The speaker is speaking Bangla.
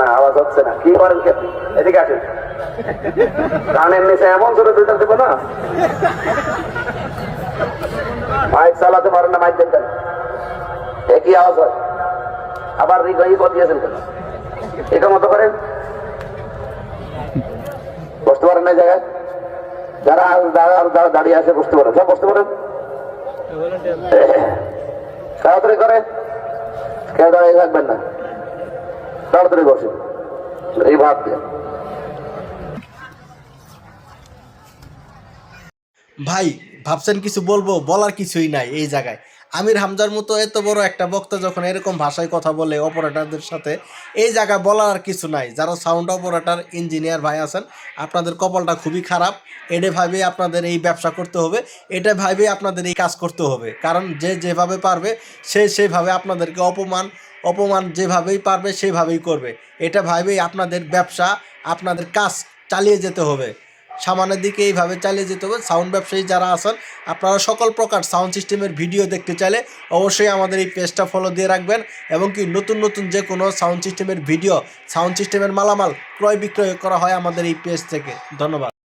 না, আওয়াজ হচ্ছে না। কি করেন কি? এদিকে আসেন। কানের নিচে এমন জোরে দুইটা দেবো না। মাইক চালাতে পারেন না, মাইক দেন একই আওয়াজ হয়? আবার ই ই দিয়েছেন কেন? এটা মতো করেন? বসতে পারেন না জায়গায়? যারা যারা দাঁড়িয়ে আছে, বসতে পারেন। সব বসতে পারেন? তাড়াতাড়ি করে। কেউ দাঁড়িয়ে থাকবেন না। তাড়াতাড়ি বসে। এই ভাব দিয়ে ভাই, ভাবছেন কিছু বলব? বলার কিছুই নাই এই জায়গায়। আমির হামজার মতো এত বড় একটা বক্তা যখন এরকম ভাষায় কথা বলে অপারেটরদের সাথে, এই জায়গায় বলার আর কিছু নাই। যারা সাউন্ড অপারেটার ইঞ্জিনিয়ার ভাই আছেন, আপনাদের কপালটা খুবই খারাপ। এটা ভাবে আপনাদের এই ব্যবসা করতে হবে, এটা ভাবে আপনাদের এই কাজ করতে হবে। কারণ যে যেভাবে পারবে, সে সেভাবে আপনাদেরকে অপমান অপমান যেভাবেই পারবে, সেভাবেই করবে। এটা ভাবেই আপনাদের ব্যবসা, আপনাদের কাজ চালিয়ে যেতে হবে। সামানের দিকে এইভাবে চালিয়ে যেতে হবে। সাউন্ড ব্যবসায়ী যারা আছেন, আপনারা সকল প্রকার সাউন্ড সিস্টেমের ভিডিও দেখতে চাইলে অবশ্যই আমাদের এই পেজটা ফলো দিয়ে রাখবেন এবং কি নতুন নতুন যে কোনো সাউন্ড সিস্টেমের ভিডিও, সাউন্ড সিস্টেমের মালামাল ক্রয় বিক্রয় করা হয় আমাদের এই পেজ থেকে। ধন্যবাদ।